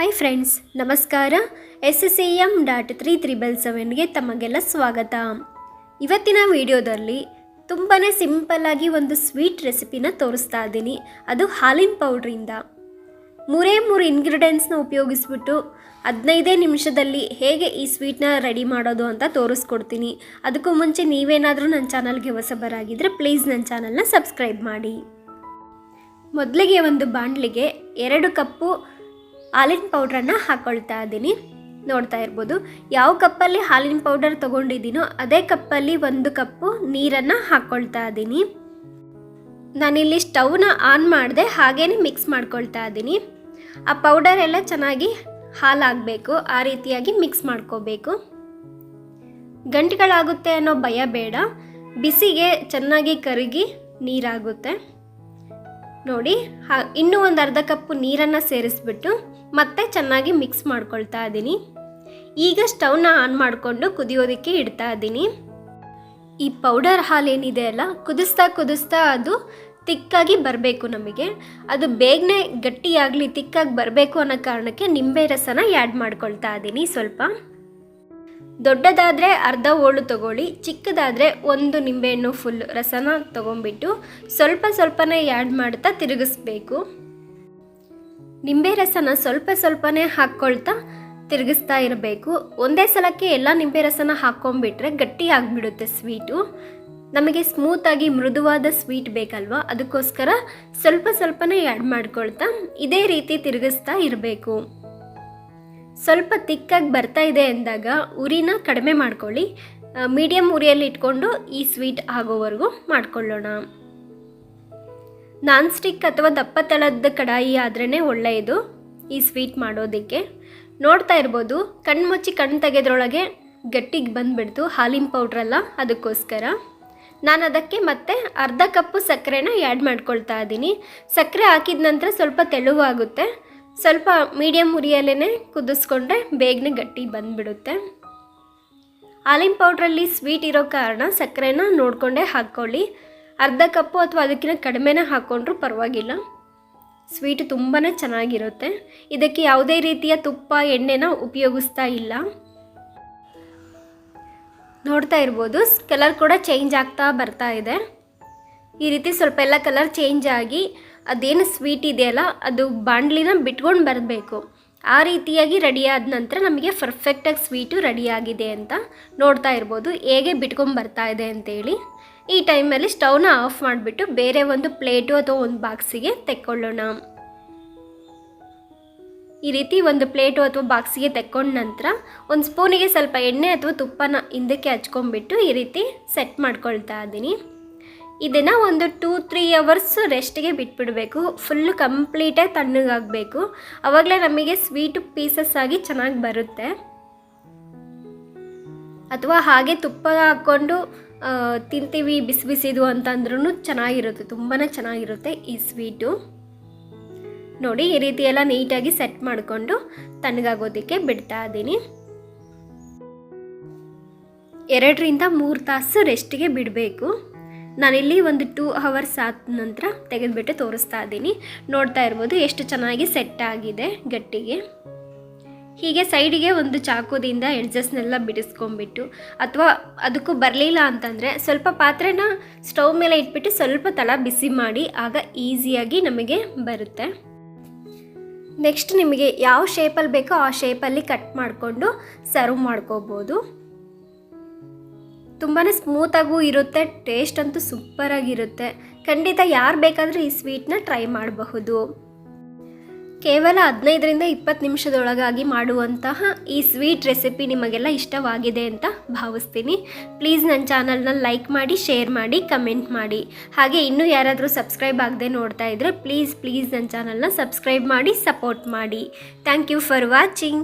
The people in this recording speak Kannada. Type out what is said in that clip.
ಹಾಯ್ ಫ್ರೆಂಡ್ಸ್ ನಮಸ್ಕಾರ. S S A M dot three triple ಸೆವೆನ್ಗೆ ತಮಗೆಲ್ಲ ಸ್ವಾಗತ. ಇವತ್ತಿನ ವಿಡಿಯೋದಲ್ಲಿ ತುಂಬಾ ಸಿಂಪಲ್ಲಾಗಿ ಒಂದು ಸ್ವೀಟ್ ರೆಸಿಪಿನ ತೋರಿಸ್ತಾ ಇದ್ದೀನಿ. ಅದು ಹಾಲಿನ ಪೌಡ್ರಿಂದ ಮೂರೇ ಮೂರು ಇಂಗ್ರೀಡಿಯೆಂಟ್ಸ್ನ ಉಪಯೋಗಿಸ್ಬಿಟ್ಟು ಹದಿನೈದೇ ನಿಮಿಷದಲ್ಲಿ ಹೇಗೆ ಈ ಸ್ವೀಟ್ನ ರೆಡಿ ಮಾಡೋದು ಅಂತ ತೋರಿಸ್ಕೊಡ್ತೀನಿ. ಅದಕ್ಕೂ ಮುಂಚೆ ನೀವೇನಾದರೂ ನನ್ನ ಚಾನಲ್ಗೆ ಹೊಸಬರಾಗಿದ್ದರೆ ಪ್ಲೀಸ್ ನನ್ನ ಚಾನಲ್ನ ಸಬ್ಸ್ಕ್ರೈಬ್ ಮಾಡಿ. ಮೊದಲಿಗೆ ಒಂದು ಬಾಣಲಿಗೆ ಎರಡು ಕಪ್ಪು ಹಾಲಿನ ಪೌಡ್ರನ್ನು ಹಾಕ್ಕೊಳ್ತಾ ಇದ್ದೀನಿ. ನೋಡ್ತಾ ಇರ್ಬೋದು, ಯಾವ ಕಪ್ಪಲ್ಲಿ ಹಾಲಿನ ಪೌಡರ್ ತೊಗೊಂಡಿದ್ದೀನೋ ಅದೇ ಕಪ್ಪಲ್ಲಿ ಒಂದು ಕಪ್ಪು ನೀರನ್ನು ಹಾಕ್ಕೊಳ್ತಾ ಇದ್ದೀನಿ. ನಾನಿಲ್ಲಿ ಸ್ಟವ್ನ ಆನ್ ಮಾಡಿದೆ ಹಾಗೇ ಮಿಕ್ಸ್ ಮಾಡ್ಕೊಳ್ತಾ ಇದ್ದೀನಿ. ಆ ಪೌಡರ್ ಎಲ್ಲ ಚೆನ್ನಾಗಿ ಹಾಲಾಗಬೇಕು, ಆ ರೀತಿಯಾಗಿ ಮಿಕ್ಸ್ ಮಾಡ್ಕೋಬೇಕು. ಗಂಟೆಗಳಾಗುತ್ತೆ ಅನ್ನೋ ಭಯ ಬೇಡ, ಬಿಸಿಗೆ ಚೆನ್ನಾಗಿ ಕರಗಿ ನೀರಾಗುತ್ತೆ. ನೋಡಿ ಇನ್ನೂ ಒಂದು ಅರ್ಧ ಕಪ್ಪು ನೀರನ್ನು ಸೇರಿಸ್ಬಿಟ್ಟು ಮತ್ತೆ ಚೆನ್ನಾಗಿ ಮಿಕ್ಸ್ ಮಾಡ್ಕೊಳ್ತಾ ಇದ್ದೀನಿ. ಈಗ ಸ್ಟವ್ನ ಆನ್ ಮಾಡಿಕೊಂಡು ಕುದಿಯೋದಕ್ಕೆ ಇಡ್ತಾ ಇದ್ದೀನಿ. ಈ ಪೌಡರ್ ಹಾಲೇನಿದೆ ಅಲ್ಲ, ಕುದಿಸ್ತಾ ಕುದಿಸ್ತಾ ಅದು ತಿಕ್ಕಾಗಿ ಬರಬೇಕು ನಮಗೆ. ಅದು ಬೇಗನೆ ಗಟ್ಟಿಯಾಗಲಿ ತಿಕ್ಕಾಗಿ ಬರಬೇಕು ಅನ್ನೋ ಕಾರಣಕ್ಕೆ ನಿಂಬೆ ರಸನ ಆ್ಯಡ್ ಮಾಡ್ಕೊಳ್ತಾ ಇದ್ದೀನಿ ಸ್ವಲ್ಪ. ದೊಡ್ಡದಾದರೆ ಅರ್ಧ ಓಳು ತಗೊಳ್ಳಿ, ಚಿಕ್ಕದಾದರೆ ಒಂದು ನಿಂಬೆಹಣ್ಣು ಫುಲ್ ರಸನ ತಗೊಂಡ್ಬಿಟ್ಟು ಸ್ವಲ್ಪ ಸ್ವಲ್ಪನೇ ಆ್ಯಡ್ ಮಾಡ್ತಾ ತಿರುಗಿಸ್ಬೇಕು. ನಿಂಬೆ ರಸನ ಸ್ವಲ್ಪ ಸ್ವಲ್ಪನೇ ಹಾಕ್ಕೊಳ್ತಾ ತಿರುಗಿಸ್ತಾ ಇರಬೇಕು. ಒಂದೇ ಸಲಕ್ಕೆ ಎಲ್ಲ ನಿಂಬೆ ರಸನ ಹಾಕ್ಕೊಂಡ್ಬಿಟ್ರೆ ಗಟ್ಟಿ ಆಗಿಬಿಡುತ್ತೆ ಸ್ವೀಟು ನಮಗೆ ಸ್ಮೂತಾಗಿ ಮೃದುವಾದ ಸ್ವೀಟ್ ಬೇಕಲ್ವಾ? ಅದಕ್ಕೋಸ್ಕರ ಸ್ವಲ್ಪ ಸ್ವಲ್ಪನೇ ಆ್ಯಡ್ ಮಾಡ್ಕೊಳ್ತಾ ಇದೇ ರೀತಿ ತಿರುಗಿಸ್ತಾ ಇರಬೇಕು. ಸ್ವಲ್ಪ ತಿಕ್ಕಾಗಿ ಬರ್ತಾ ಇದೆ ಅಂದಾಗ ಉರಿನ ಕಡಿಮೆ ಮಾಡ್ಕೊಳ್ಳಿ. ಮೀಡಿಯಮ್ ಉರಿಯಲ್ಲಿ ಇಟ್ಕೊಂಡು ಈ ಸ್ವೀಟ್ ಆಗೋವರೆಗೂ ಮಾಡ್ಕೊಳ್ಳೋಣ. ನಾನ್ ಸ್ಟಿಕ್ ಅಥವಾ ದಪ್ಪ ತಳದ ಕಡಾಯಿ ಆದ್ರೇ ಒಳ್ಳೆಯದು ಈ ಸ್ವೀಟ್ ಮಾಡೋದಕ್ಕೆ. ನೋಡ್ತಾ ಇರ್ಬೋದು, ಕಣ್ಣು ಮುಚ್ಚಿ ಕಣ್ಣು ತೆಗೆದ್ರೊಳಗೆ ಗಟ್ಟಿಗೆ ಬಂದುಬಿಡ್ತು ಹಾಲಿನ ಪೌಡ್ರಲ್ಲ ಅದಕ್ಕೋಸ್ಕರ. ನಾನು ಅದಕ್ಕೆ ಮತ್ತೆ ಅರ್ಧ ಕಪ್ಪು ಸಕ್ಕರೆನ ಆ್ಯಡ್ ಮಾಡ್ಕೊಳ್ತಾ ಇದ್ದೀನಿ. ಸಕ್ಕರೆ ಹಾಕಿದ ನಂತರ ಸ್ವಲ್ಪ ತೆಳುವಾಗುತ್ತೆ. ಸ್ವಲ್ಪ ಮೀಡಿಯಮ್ ಉರಿಯಲ್ಲೇ ಕುದಿಸ್ಕೊಂಡ್ರೆ ಬೇಗನೆ ಗಟ್ಟಿ ಬಂದುಬಿಡುತ್ತೆ. ಹಾಲಿನ ಪೌಡ್ರಲ್ಲಿ ಸ್ವೀಟ್ ಇರೋ ಕಾರಣ ಸಕ್ಕರೆನ ನೋಡಿಕೊಂಡೇ ಹಾಕ್ಕೊಳ್ಳಿ. ಅರ್ಧ ಕಪ್ಪು ಅಥವಾ ಅದಕ್ಕಿಂತ ಕಡಿಮೆನೇ ಹಾಕ್ಕೊಂಡ್ರೂ ಪರವಾಗಿಲ್ಲ. ಸ್ವೀಟ್ ತುಂಬಾ ಚೆನ್ನಾಗಿರುತ್ತೆ. ಇದಕ್ಕೆ ಯಾವುದೇ ರೀತಿಯ ತುಪ್ಪ, ಎಣ್ಣೆನ ಉಪಯೋಗಿಸ್ತಾ ಇಲ್ಲ. ನೋಡ್ತಾ ಇರ್ಬೋದು, ಕಲರ್ ಕೂಡ ಚೇಂಜ್ ಆಗ್ತಾ ಬರ್ತಾ ಇದೆ. ಈ ರೀತಿ ಸ್ವಲ್ಪ ಎಲ್ಲ ಕಲರ್ ಚೇಂಜ್ ಆಗಿ ಅದೇನು ಸ್ವೀಟ್ ಇದೆಯಲ್ಲ, ಅದು ಬಾಂಡ್ಲಿನ ಬಿಟ್ಕೊಂಡು ಬರಬೇಕು. ಆ ರೀತಿಯಾಗಿ ರೆಡಿಯಾದ ನಂತರ ನಮಗೆ ಪರ್ಫೆಕ್ಟಾಗಿ ಸ್ವೀಟು ರೆಡಿಯಾಗಿದೆ ಅಂತ ನೋಡ್ತಾ ಇರ್ಬೋದು. ಹೇಗೆ ಬಿಟ್ಕೊಂಡು ಬರ್ತಾ ಇದೆ ಅಂತೇಳಿ. ಈ ಟೈಮಲ್ಲಿ ಸ್ಟವ್ನ ಆಫ್ ಮಾಡಿಬಿಟ್ಟು ಬೇರೆ ಒಂದು ಪ್ಲೇಟು ಅಥವಾ ಒಂದು ಬಾಕ್ಸಿಗೆ ತೆಕ್ಕೊಳ್ಳೋಣ. ಈ ರೀತಿ ಒಂದು ಪ್ಲೇಟು ಅಥವಾ ಬಾಕ್ಸಿಗೆ ತೆಕ್ಕೊಂಡ ನಂತರ ಒಂದು ಸ್ಪೂನಿಗೆ ಸ್ವಲ್ಪ ಎಣ್ಣೆ ಅಥವಾ ತುಪ್ಪನ ಹಿಂದಕ್ಕೆ ಹಚ್ಕೊಂಡ್ಬಿಟ್ಟು ಈ ರೀತಿ ಸೆಟ್ ಮಾಡ್ಕೊಳ್ತಾ ಇದ್ದೀನಿ. ಇದನ್ನು ಒಂದು ಟೂ ತ್ರೀ ಅವರ್ಸ್ ರೆಸ್ಟ್ಗೆ ಬಿಟ್ಬಿಡಬೇಕು. ಫುಲ್ಲು ಕಂಪ್ಲೀಟಾಗಿ ತಣ್ಣಗಾಗಬೇಕು. ಆವಾಗಲೇ ನಮಗೆ ಸ್ವೀಟು ಪೀಸಸ್ ಆಗಿ ಚೆನ್ನಾಗಿ ಬರುತ್ತೆ. ಅಥವಾ ಹಾಗೆ ತುಪ್ಪ ಹಾಕ್ಕೊಂಡು ತಿಂತೀವಿ, ಬಿಸಿ ಬಿಸಿದು ಅಂತಂದ್ರೂ ಚೆನ್ನಾಗಿರುತ್ತೆ. ತುಂಬಾ ಚೆನ್ನಾಗಿರುತ್ತೆ ಈ ಸ್ವೀಟು ನೋಡಿ, ಈ ರೀತಿ ಎಲ್ಲ ನೀಟಾಗಿ ಸೆಟ್ ಮಾಡಿಕೊಂಡು ತಣ್ಣಗಾಗೋದಕ್ಕೆ ಬಿಡ್ತಾ ಇದ್ದೀನಿ. ಎರಡರಿಂದ ಮೂರು ತಾಸು ರೆಸ್ಟ್ಗೆ ಬಿಡಬೇಕು. ನಾನಿಲ್ಲಿ ಒಂದು ಟೂ ಅವರ್ಸ್ ಆದ ನಂತರ ತೆಗೆದುಬಿಟ್ಟು ತೋರಿಸ್ತಾ ಇದ್ದೀನಿ. ನೋಡ್ತಾ ಇರ್ಬೋದು ಎಷ್ಟು ಚೆನ್ನಾಗಿ ಸೆಟ್ ಆಗಿದೆ ಗಟ್ಟಿಗೆ. ಹೀಗೆ ಸೈಡಿಗೆ ಒಂದು ಚಾಕುದಿಂದ ಎಡ್ಜಸ್ನೆಲ್ಲ ಬಿಡಿಸ್ಕೊಂಡ್ಬಿಟ್ಟು, ಅಥವಾ ಅದಕ್ಕೂ ಬರಲಿಲ್ಲ ಅಂತಂದರೆ ಸ್ವಲ್ಪ ಪಾತ್ರೆನ ಸ್ಟವ್ ಮೇಲೆ ಇಟ್ಬಿಟ್ಟು ಸ್ವಲ್ಪ ತಳ ಬಿಸಿ ಮಾಡಿ, ಆಗ ಈಸಿಯಾಗಿ ನಮಗೆ ಬರುತ್ತೆ. ನೆಕ್ಸ್ಟ್ ನಿಮಗೆ ಯಾವ ಶೇಪಲ್ಲಿ ಬೇಕೋ ಆ ಶೇಪಲ್ಲಿ ಕಟ್ ಮಾಡಿಕೊಂಡು ಸರ್ವ್ ಮಾಡ್ಕೋಬೋದು. ತುಂಬಾ ಸ್ಮೂತಾಗೂ ಇರುತ್ತೆ ಟೇಸ್ಟ್ ಅಂತೂ ಸೂಪರಾಗಿರುತ್ತೆ ಖಂಡಿತ ಯಾರು ಬೇಕಾದರೂ ಈ ಸ್ವೀಟ್ನ ಟ್ರೈ ಮಾಡಬಹುದು. ಕೇವಲ ಹದಿನೈದರಿಂದ ಇಪ್ಪತ್ತು ನಿಮಿಷದೊಳಗಾಗಿ ಮಾಡುವಂತಹ ಈ ಸ್ವೀಟ್ ರೆಸಿಪಿ ನಿಮಗೆಲ್ಲ ಇಷ್ಟವಾಗಿದೆ ಅಂತ ಭಾವಿಸ್ತೀನಿ. ಪ್ಲೀಸ್ ನನ್ನ ಚಾನಲ್ನ ಲೈಕ್ ಮಾಡಿ ಶೇರ್ ಮಾಡಿ ಕಮೆಂಟ್ ಮಾಡಿ. ಹಾಗೆ ಇನ್ನೂ ಯಾರಾದರೂ ಸಬ್ಸ್ಕ್ರೈಬ್ ಆಗದೆ ನೋಡ್ತಾ ಇದ್ದರೆ ಪ್ಲೀಸ್ ಪ್ಲೀಸ್ ನನ್ನ ಚಾನಲ್ನ ಸಬ್ಸ್ಕ್ರೈಬ್ ಮಾಡಿ ಸಪೋರ್ಟ್ ಮಾಡಿ. Thank you for watching